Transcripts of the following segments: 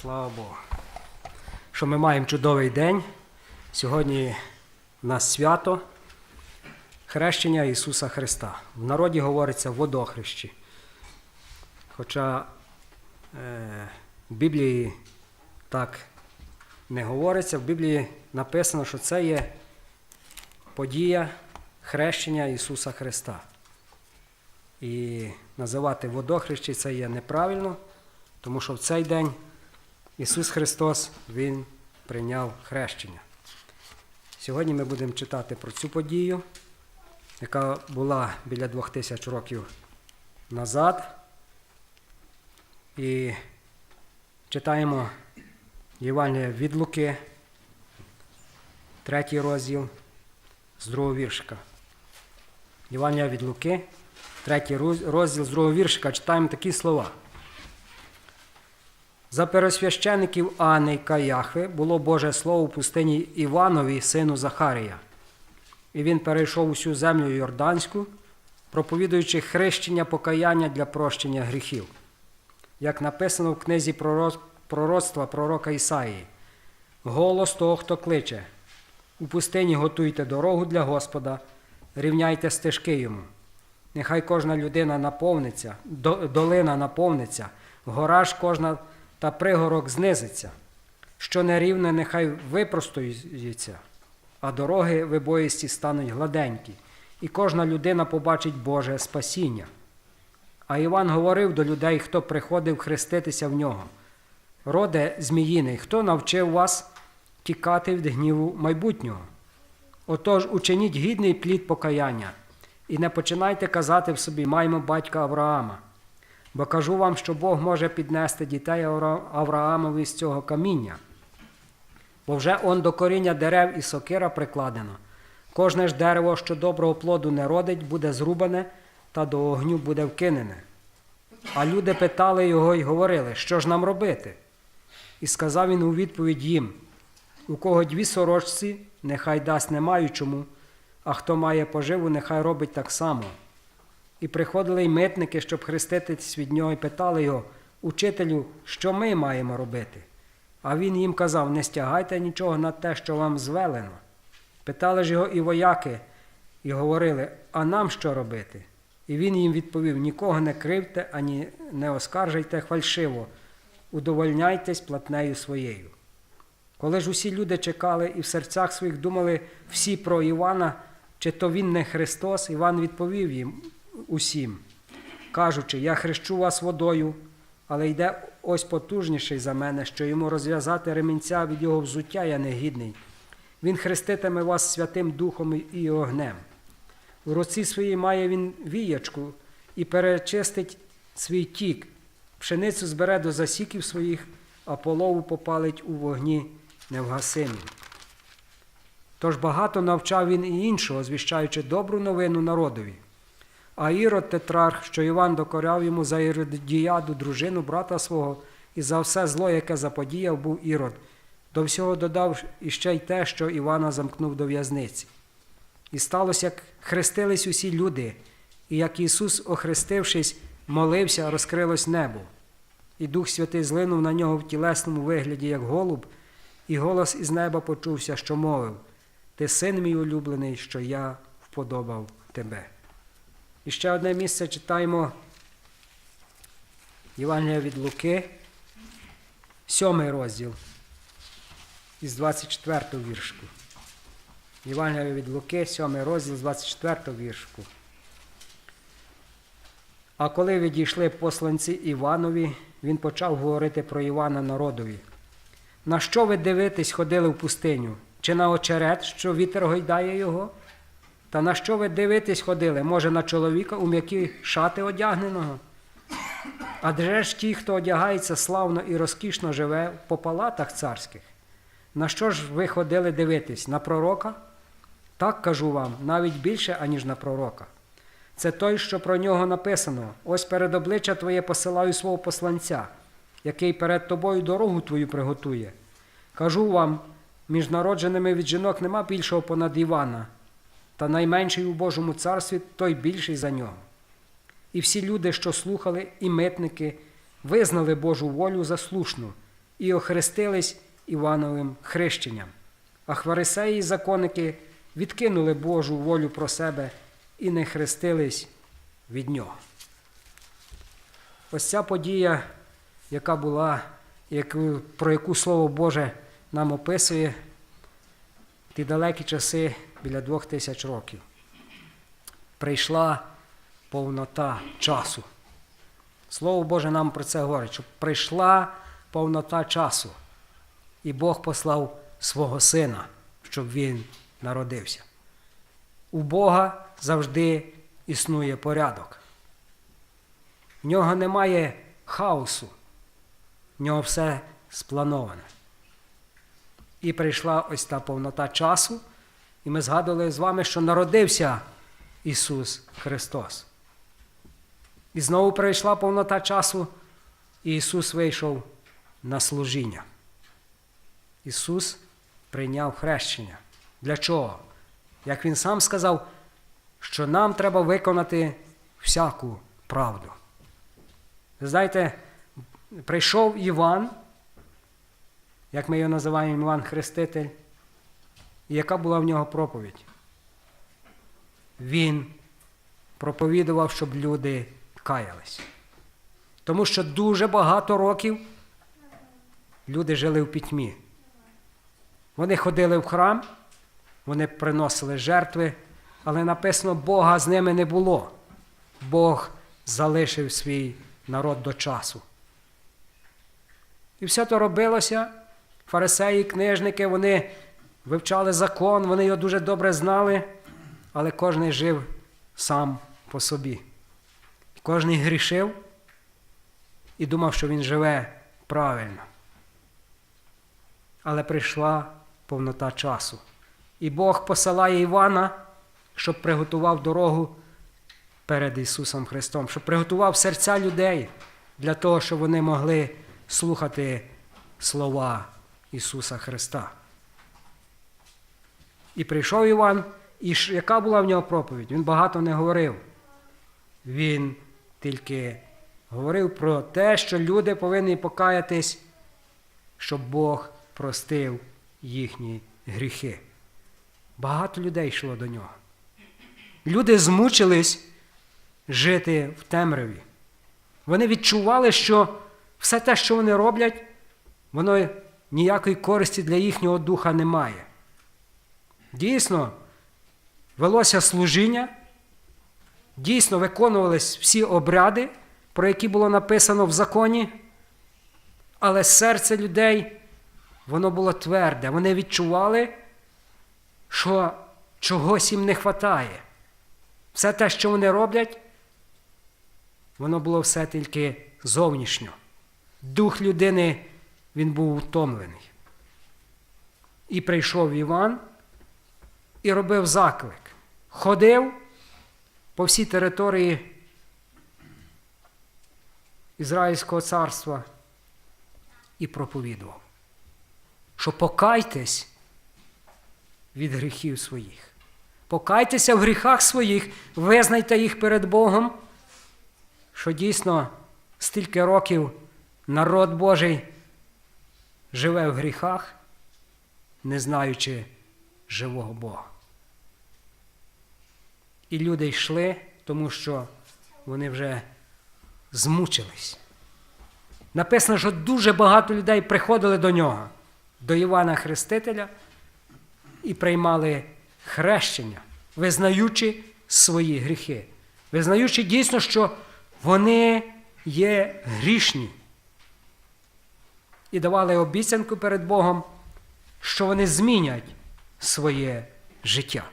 Слава Богу. Що ми маємо чудовий день. Сьогодні у нас свято хрещення Ісуса Христа. В народі говориться водохрещі. Хоча е, в Біблії так не говориться, в Біблії написано, що це є подія хрещення Ісуса Христа. І називати водохрещі це є неправильно, тому що в цей день Ісус Христос Він прийняв хрещення. Сьогодні ми будемо читати про цю подію, яка була біля двох тисяч років назад. І читаємо Євангелія від Луки, третій розділ з другого віршика. Євангелія від Луки, третій розділ з другого віршика, читаємо такі слова. За пересвящеників Ани Каяхви було Боже Слово в пустині Іванові, сину Захарія. І він перейшов усю землю Йорданську, проповідуючи хрещення покаяння для прощення гріхів, як написано в книзі пророцтва пророка Ісаїї. Голос того, хто кличе. У пустині готуйте дорогу для Господа, рівняйте стежки йому. Нехай кожна людина наповниться, долина наповниться, гора ж кожна та пригорок знизиться, що нерівне, нехай випростується, а дороги вибоїсті стануть гладенькі, і кожна людина побачить Боже спасіння. А Іван говорив до людей, хто приходив хреститися в нього. Роде Зміїний, хто навчив вас тікати від гніву майбутнього? Отож, учиніть гідний плід покаяння, і не починайте казати в собі, маємо батька Авраама. Бо кажу вам, що Бог може піднести дітей Авраамові з цього каміння. Бо вже он до коріння дерев і сокира прикладено. Кожне ж дерево, що доброго плоду не родить, буде зрубане та до огню буде вкинене. А люди питали його і говорили, що ж нам робити? І сказав він у відповідь їм: у кого дві сорочці, нехай дасть не маючому, а хто має поживу, нехай робить так само. І приходили й митники, щоб хреститись від нього, і питали його, учителю, що ми маємо робити? А він їм казав: не стягайте нічого на те, що вам звелено. Питали ж його і вояки, і говорили, а нам що робити? І він їм відповів: нікого не кривте, ані не оскаржуйте фальшиво, удовольняйтесь платнею своєю. Коли ж усі люди чекали і в серцях своїх думали всі про Івана, чи то він не Христос, Іван відповів їм усім, кажучи, я хрещу вас водою, але йде ось потужніший за мене, що йому розв'язати ремінця від його взуття я негідний. Він хреститиме вас Святим Духом і огнем. У руці своїй має він віячку і перечистить свій тік, пшеницю збере до засіків своїх, а полову попалить у вогні невгасимі. Тож багато навчав він і іншого, звіщаючи добру новину народові. А Ірод Тетрарх, що Іван докоряв йому за Іродіяду, дружину брата свого, і за все зло, яке заподіяв, був Ірод, до всього додав іще й те, що Івана замкнув до в'язниці. І сталося, як хрестились усі люди, і як Ісус, охрестившись, молився, розкрилось небо. І Дух Святий злинув на нього в тілесному вигляді, як голуб, і голос із неба почувся, що мовив: Ти син мій улюблений, що я вподобав тебе. І ще одне місце читаємо Євангелія від Луки, сьомий розділ із 24 віршку. Євангелія від Луки, сьомий розділ з 24 віршку. А коли відійшли посланці Іванові, він почав говорити про Івана народові. На що ви дивитесь, ходили в пустиню? Чи на очерет, що вітер гойдає його? Та на що ви дивитесь ходили? Може, на чоловіка у м'які шати одягненого? Адже ж ті, хто одягається славно і розкішно живе по палатах царських. На що ж ви ходили дивитись? На пророка? Так кажу вам, навіть більше, аніж на пророка. Це той, що про нього написано: ось перед обличчя Твоє посилаю свого посланця, який перед тобою дорогу твою приготує. Кажу вам, між народженими від жінок нема більшого понад Івана та найменший у Божому царстві той більший за нього. І всі люди, що слухали, і митники, визнали Божу волю за слушну, і охрестились Івановим хрещенням. А хварисеї і законники відкинули Божу волю про себе і не хрестились від нього. Ось ця подія, яка була, про яку Слово Боже нам описує ті далекі часи біля двох тисяч років. Прийшла повнота часу. Слово Боже нам про це говорить, що прийшла повнота часу, і Бог послав свого сина, щоб він народився. У Бога завжди існує порядок. В нього немає хаосу, в нього все сплановане. І прийшла ось та повнота часу, і ми згадували з вами, що народився Ісус Христос. І знову прийшла повнота часу, і Ісус вийшов на служіння. Ісус прийняв хрещення. Для чого? Як Він сам сказав, що нам треба виконати всяку правду. Ви знаєте, прийшов Іван, як ми його називаємо Іван Хреститель, і яка була в нього проповідь? Він проповідував, щоб люди каялись. Тому що дуже багато років люди жили в пітьмі. Вони ходили в храм, вони приносили жертви, але написано, Бога з ними не було. Бог залишив свій народ до часу. І все то робилося. Фарисеї, книжники, вони вивчали закон, вони його дуже добре знали, але кожен жив сам по собі. Кожен грішив і думав, що він живе правильно. Але прийшла повнота часу. І Бог посилає Івана, щоб приготував дорогу перед Ісусом Христом, щоб приготував серця людей для того, щоб вони могли слухати слова Ісуса Христа. І прийшов Іван, і яка була в нього проповідь? Він багато не говорив. Він тільки говорив про те, що люди повинні покаятись, щоб Бог простив їхні гріхи. Багато людей йшло до нього. Люди змучились жити в темряві. Вони відчували, що все те, що вони роблять, воно ніякої користі для їхнього духа не має. Дійсно, велося служіння, дійсно виконувались всі обряди, про які було написано в законі, але серце людей, воно було тверде. Вони відчували, що чогось їм не вистачає. Все те, що вони роблять, воно було все тільки зовнішньо. Дух людини він був утомлений. І прийшов Іван і робив заклик. Ходив по всій території Ізраїльського царства і проповідував, що покайтесь від гріхів своїх. Покайтеся в гріхах своїх, визнайте їх перед Богом, що дійсно стільки років народ Божий живе в гріхах, не знаючи живого Бога. І люди йшли, тому що вони вже змучились. Написано, що дуже багато людей приходили до нього, до Івана Хрестителя, і приймали хрещення, визнаючи свої гріхи, визнаючи дійсно, що вони є грішні. І давали обіцянку перед Богом, що вони змінять своє життя.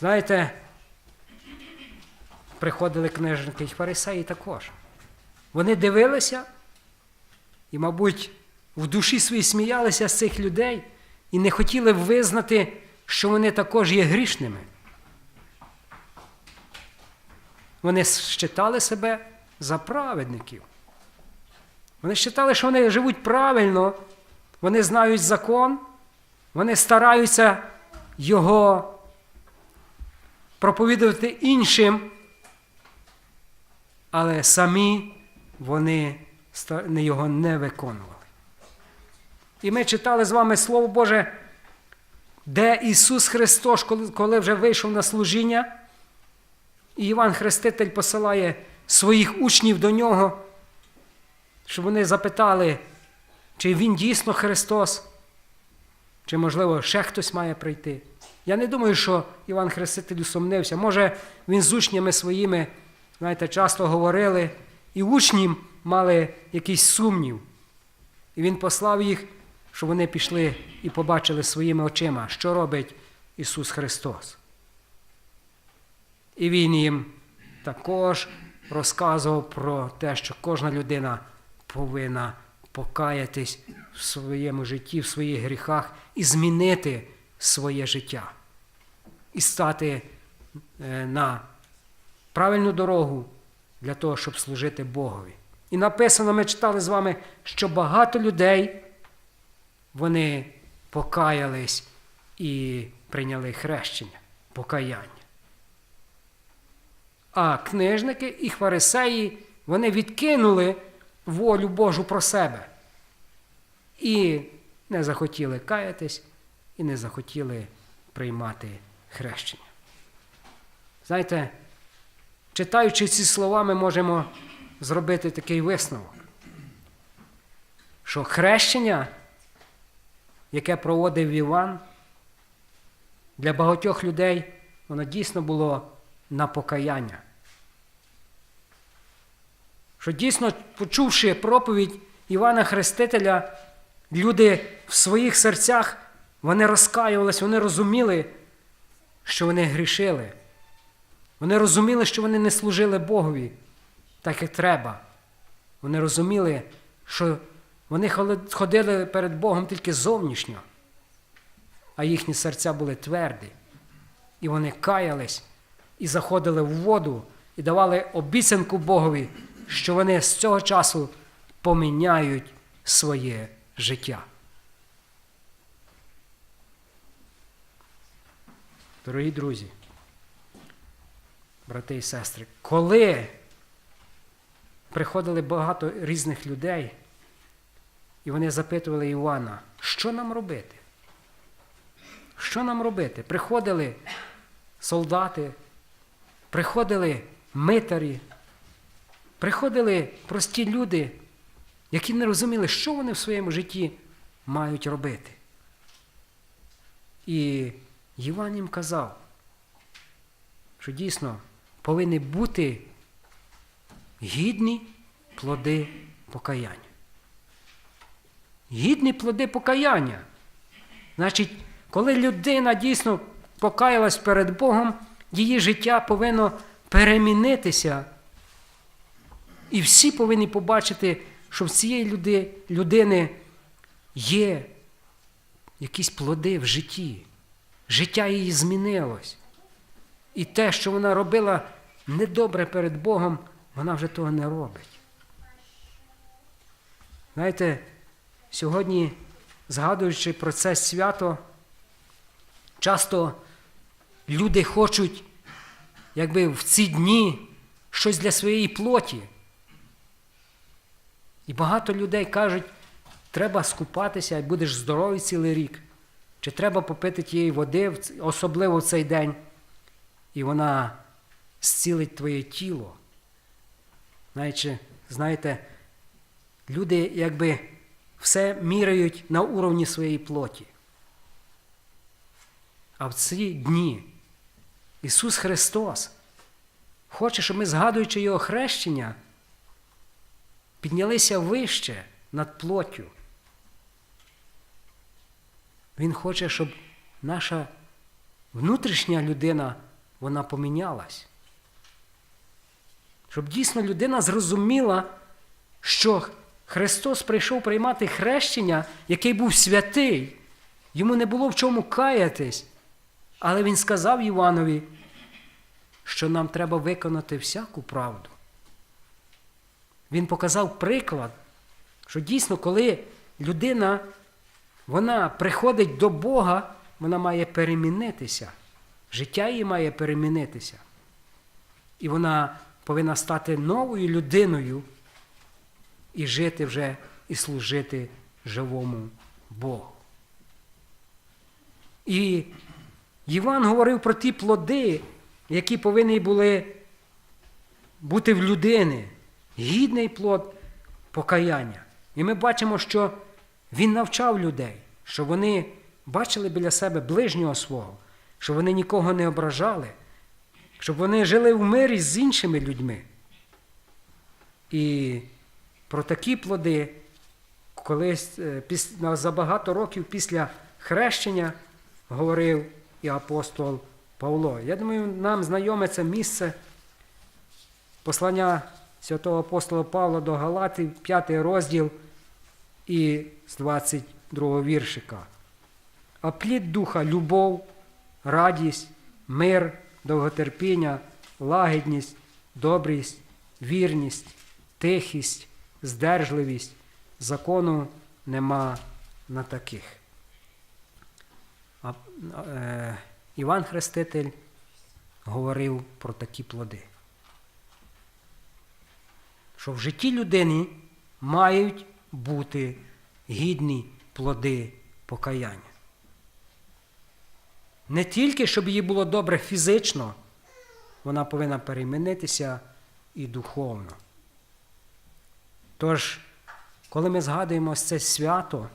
Знаєте, приходили книжники і фарисеї також. Вони дивилися і, мабуть, в душі своїй сміялися з цих людей і не хотіли визнати, що вони також є грішними. Вони считали себе за праведників. Вони вважали, що вони живуть правильно, вони знають закон, вони стараються його проповідувати іншим, але самі вони його не виконували. І ми читали з вами Слово Боже, де Ісус Христос, коли, вже вийшов на служіння, і Іван Хреститель посилає своїх учнів до нього, щоб вони запитали, чи Він дійсно Христос, чи, можливо, ще хтось має прийти. Я не думаю, що Іван Хреститель усомнився. Може, він з учнями своїми, знаєте, часто говорили, і учні мали якийсь сумнів. І він послав їх, щоб вони пішли і побачили своїми очима, що робить Ісус Христос. І Він їм також розказував про те, що кожна людина повинна покаятись в своєму житті, в своїх гріхах і змінити своє життя. І стати е, на правильну дорогу для того, щоб служити Богові. І написано, ми читали з вами, що багато людей вони покаялись і прийняли хрещення, покаяння. А книжники і фарисеї вони відкинули волю Божу про себе і не захотіли каятись, і не захотіли приймати хрещення. Знаєте, читаючи ці слова, ми можемо зробити такий висновок, що хрещення, яке проводив Іван, для багатьох людей воно дійсно було на покаяння. Що дійсно, почувши проповідь Івана Хрестителя, люди в своїх серцях вони розкаювалися, вони розуміли, що вони грішили. Вони розуміли, що вони не служили Богові так, як треба. Вони розуміли, що вони ходили перед Богом тільки зовнішньо, а їхні серця були тверді. І вони каялись і заходили в воду і давали обіцянку Богові, що вони з цього часу поміняють своє життя. Дорогі друзі, брати і сестри, коли приходили багато різних людей, і вони запитували Івана, що нам робити? Що нам робити? Приходили солдати, приходили митарі, приходили прості люди, які не розуміли, що вони в своєму житті мають робити. І Іван їм казав, що дійсно повинні бути гідні плоди покаяння. Гідні плоди покаяння. Значить, коли людина дійсно покаялась перед Богом, її життя повинно перемінитися. І всі повинні побачити, що в цієї люди, людини є якісь плоди в житті. Життя її змінилось. І те, що вона робила недобре перед Богом, вона вже того не робить. Знаєте, сьогодні, згадуючи про це свято, часто люди хочуть, якби в ці дні щось для своєї плоті. І багато людей кажуть, треба скупатися і будеш здоровий цілий рік. Чи треба попити тієї води, особливо в цей день, і вона зцілить твоє тіло. Знаєте, знаєте, люди якби все міряють на уровні своєї плоті. А в ці дні Ісус Христос хоче, щоб ми, згадуючи Його хрещення, піднялися вище над плоттю. Він хоче, щоб наша внутрішня людина вона помінялась. Щоб дійсно людина зрозуміла, що Христос прийшов приймати хрещення, який був святий. Йому не було в чому каятись. Але Він сказав Іванові, що нам треба виконати всяку правду. Він показав приклад, що дійсно, коли людина вона приходить до Бога, вона має перемінитися. Життя її має перемінитися. І вона повинна стати новою людиною. і жити вже і служити живому Богу. І Іван говорив про ті плоди, які повинні були бути в людини, гідний плод покаяння. І ми бачимо, що він навчав людей, що вони бачили біля себе ближнього свого, що вони нікого не ображали, щоб вони жили в мирі з іншими людьми. І про такі плоди, колись е, за багато років після хрещення говорив і апостол Павло. Я думаю, нам знайоме це місце послання святого апостола Павла до Галатів, 5 розділ і з 22 віршика. А плід духа любов, радість, мир, довготерпіння, лагідність, добрість, вірність, тихість, здержливість. Закону нема на таких. А, е, Іван Хреститель говорив про такі плоди. Що в житті людини мають бути гідні плоди покаяння. Не тільки, щоб їй було добре фізично, вона повинна перемінитися і духовно. Тож, коли ми згадуємо це свято,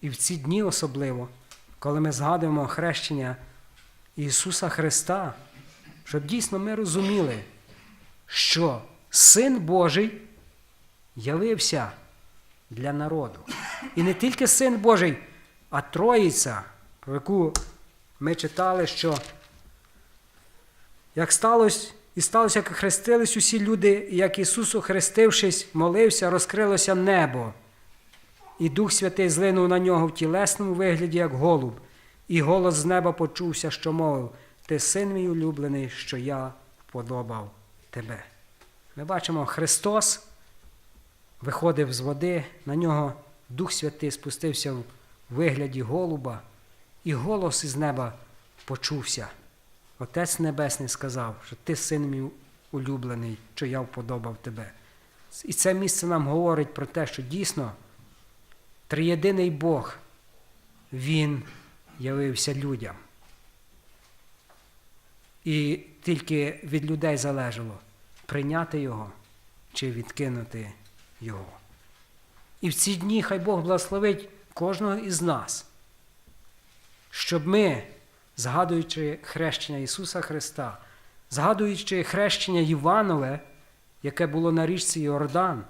і в ці дні особливо, коли ми згадуємо хрещення Ісуса Христа, щоб дійсно ми розуміли, що Син Божий явився для народу. І не тільки Син Божий, а Троїця, про яку ми читали, що як сталося, і сталося, як хрестились усі люди, як Ісус, охрестившись, молився, розкрилося небо. І Дух Святий злинув на нього в тілесному вигляді, як голуб, і голос з неба почувся, що мовив: Ти син мій улюблений, що я вподобав тебе. Ми бачимо, Христос виходив з води, на нього Дух Святий спустився в вигляді голуба, і голос із неба почувся. Отець Небесний сказав, що ти син мій улюблений, що я вподобав тебе. І це місце нам говорить про те, що дійсно триєдиний Бог, Він явився людям. І тільки від людей залежало прийняти Його чи відкинути Його. І в ці дні хай Бог благословить кожного із нас, щоб ми, згадуючи хрещення Ісуса Христа, згадуючи хрещення Іванове, яке було на річці Йордан,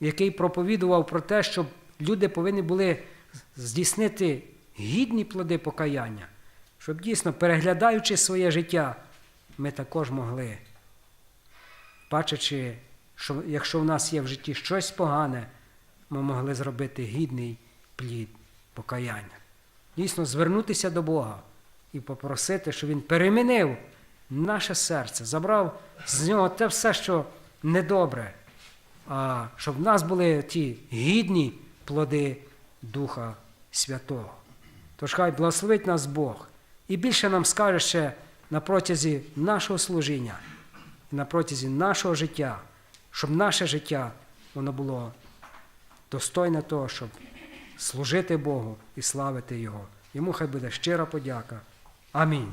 який проповідував про те, щоб люди повинні були здійснити гідні плоди покаяння, щоб дійсно, переглядаючи своє життя, ми також могли, бачачи, що якщо в нас є в житті щось погане, ми могли зробити гідний плід покаяння. Дійсно, звернутися до Бога і попросити, щоб Він перемінив наше серце, забрав з нього те все, що недобре, а щоб в нас були ті гідні плоди Духа Святого. Тож хай благословить нас Бог і більше нам скаже ще на протязі нашого служіння, на протязі нашого життя, щоб наше життя воно було достойне того, щоб служити Богу і славити Його. Йому хай буде щира подяка. Амінь.